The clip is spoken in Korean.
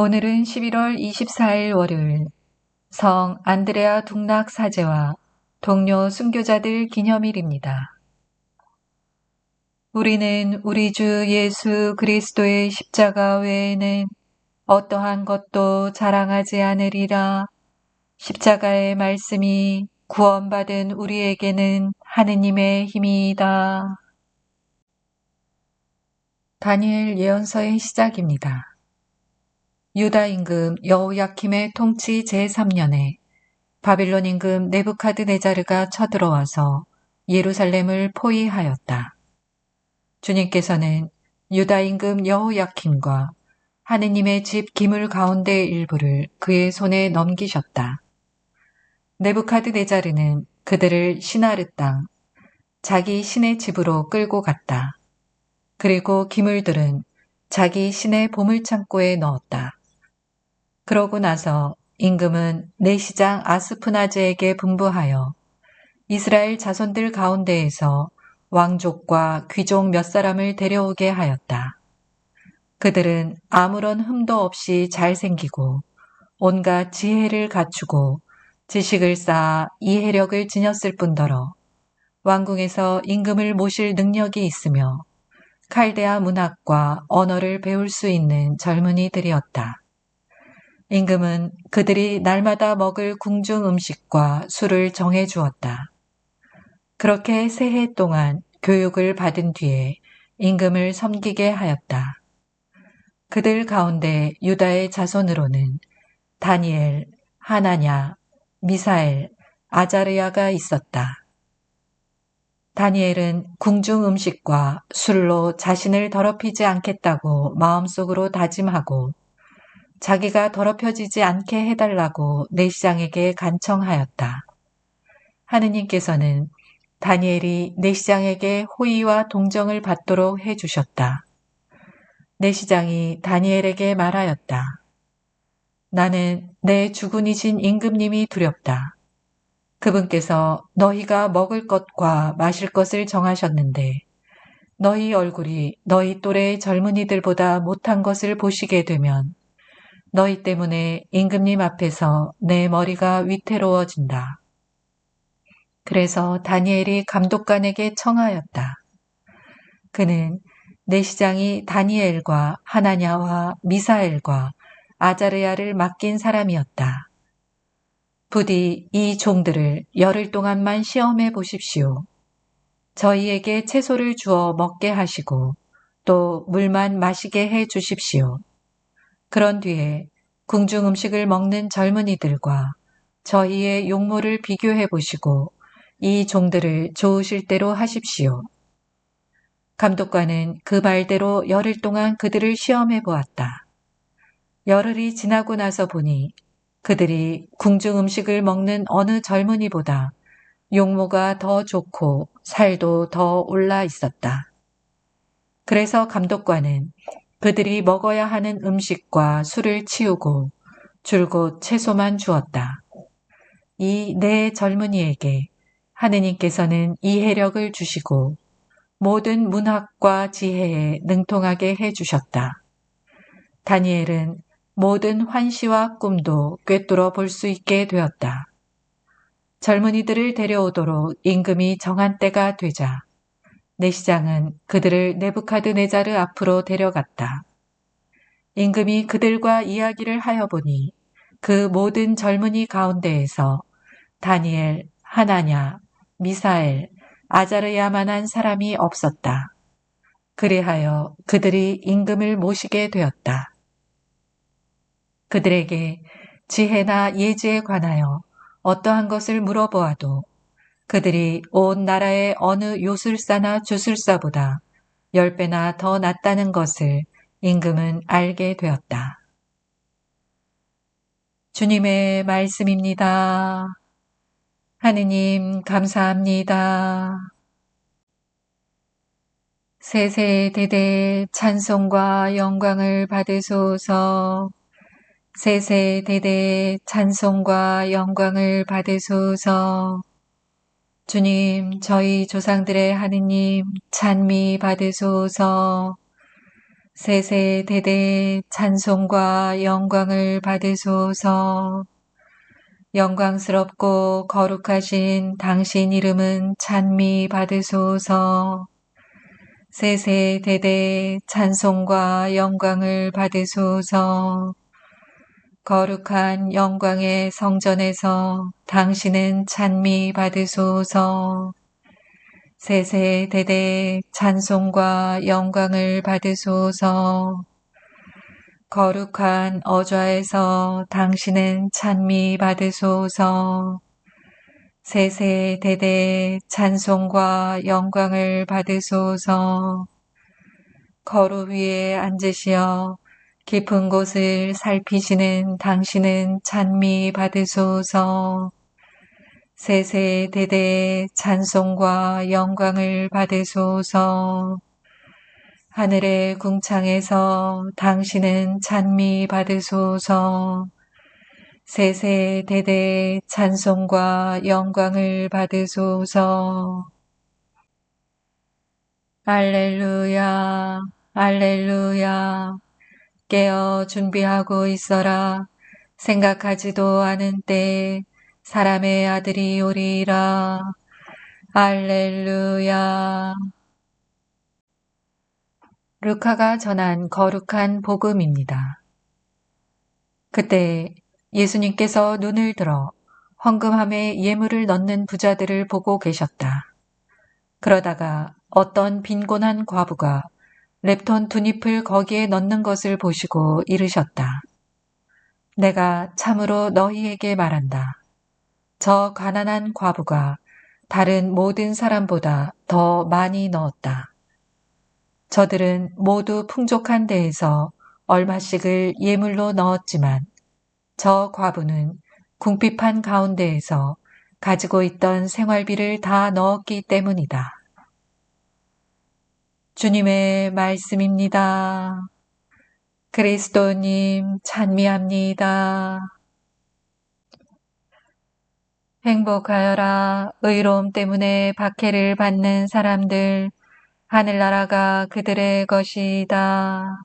오늘은 11월 24일 월요일 성 안드레아 둥락 사제와 동료 순교자들 기념일입니다. 우리는 우리 주 예수 그리스도의 십자가 외에는 어떠한 것도 자랑하지 않으리라. 십자가의 말씀이 구원받은 우리에게는 하느님의 힘이다. 다니엘 예언서의 시작입니다. 유다 임금 여호야킴의 통치 제3년에 바빌론 임금 네부카드네자르가 쳐들어와서 예루살렘을 포위하였다. 주님께서는 유다 임금 여호야킴과 하느님의 집 기물 가운데 일부를 그의 손에 넘기셨다. 네부카드네자르는 그들을 시나르 땅, 자기 신의 집으로 끌고 갔다. 그리고 기물들은 자기 신의 보물창고에 넣었다. 그러고 나서 임금은 내시장 아스푸나즈에게 분부하여 이스라엘 자손들 가운데에서 왕족과 귀족 몇 사람을 데려오게 하였다. 그들은 아무런 흠도 없이 잘생기고 온갖 지혜를 갖추고 지식을 쌓아 이해력을 지녔을 뿐더러 왕궁에서 임금을 모실 능력이 있으며 칼데아 문학과 언어를 배울 수 있는 젊은이들이었다. 임금은 그들이 날마다 먹을 궁중 음식과 술을 정해 주었다. 그렇게 세 해 동안 교육을 받은 뒤에 임금을 섬기게 하였다. 그들 가운데 유다의 자손으로는 다니엘, 하나냐, 미사엘, 아자르야가 있었다. 다니엘은 궁중 음식과 술로 자신을 더럽히지 않겠다고 마음속으로 다짐하고 자기가 더럽혀지지 않게 해달라고 내시장에게 간청하였다. 하느님께서는 다니엘이 내시장에게 호의와 동정을 받도록 해주셨다. 내시장이 다니엘에게 말하였다. 나는 내 주군이신 임금님이 두렵다. 그분께서 너희가 먹을 것과 마실 것을 정하셨는데 너희 얼굴이 너희 또래 젊은이들보다 못한 것을 보시게 되면 너희 때문에 임금님 앞에서 내 머리가 위태로워진다. 그래서 다니엘이 감독관에게 청하였다. 그는 내 시장이 다니엘과 하나냐와 미사엘과 아자르야를 맡긴 사람이었다. 부디 이 종들을 열흘 동안만 시험해 보십시오. 저희에게 채소를 주어 먹게 하시고 또 물만 마시게 해 주십시오. 그런 뒤에 궁중 음식을 먹는 젊은이들과 저희의 용모를 비교해 보시고 이 종들을 좋으실 대로 하십시오. 감독관은 그 말대로 열흘 동안 그들을 시험해 보았다. 열흘이 지나고 나서 보니 그들이 궁중 음식을 먹는 어느 젊은이보다 용모가 더 좋고 살도 더 올라 있었다. 그래서 감독관은 그들이 먹어야 하는 음식과 술을 치우고 줄곧 채소만 주었다. 이네 젊은이에게 하느님께서는 이해력을 주시고 모든 문학과 지혜에 능통하게 해 주셨다. 다니엘은 모든 환시와 꿈도 꿰뚫어 볼 수 있게 되었다. 젊은이들을 데려오도록 임금이 정한 때가 되자 내시장은 그들을 네부카드네자르 앞으로 데려갔다. 임금이 그들과 이야기를 하여 보니 그 모든 젊은이 가운데에서 다니엘, 하나냐, 미사엘, 아자르야만한 사람이 없었다. 그리하여 그들이 임금을 모시게 되었다. 그들에게 지혜나 예지에 관하여 어떠한 것을 물어보아도 그들이 온 나라의 어느 요술사나 주술사보다 열 배나 더 낫다는 것을 임금은 알게 되었다. 주님의 말씀입니다. 하느님 감사합니다. 세세대대 찬송과 영광을 받으소서. 세세대대 찬송과 영광을 받으소서. 주님, 저희 조상들의 하느님 찬미 받으소서. 세세대대 찬송과 영광을 받으소서. 영광스럽고 거룩하신 당신 이름은 찬미 받으소서. 세세대대 찬송과 영광을 받으소서. 거룩한 영광의 성전에서 당신은 찬미 받으소서. 세세대대 찬송과 영광을 받으소서. 거룩한 어좌에서 당신은 찬미 받으소서. 세세대대 찬송과 영광을 받으소서. 거루 위에 앉으시어 깊은 곳을 살피시는 당신은 찬미 받으소서. 세세대대 찬송과 영광을 받으소서. 하늘의 궁창에서 당신은 찬미 받으소서. 세세대대 찬송과 영광을 받으소서. 알렐루야, 알렐루야. 깨어 준비하고 있어라. 생각하지도 않은 때 사람의 아들이 오리라. 알렐루야. 루카가 전한 거룩한 복음입니다. 그때 예수님께서 눈을 들어 헌금함에 예물을 넣는 부자들을 보고 계셨다. 그러다가 어떤 빈곤한 과부가 랩톤 두 잎을 거기에 넣는 것을 보시고 이르셨다. 내가 참으로 너희에게 말한다. 저 가난한 과부가 다른 모든 사람보다 더 많이 넣었다. 저들은 모두 풍족한 데에서 얼마씩을 예물로 넣었지만 저 과부는 궁핍한 가운데에서 가지고 있던 생활비를 다 넣었기 때문이다. 주님의 말씀입니다. 그리스도님 찬미합니다. 행복하여라. 의로움 때문에 박해를 받는 사람들. 하늘나라가 그들의 것이다.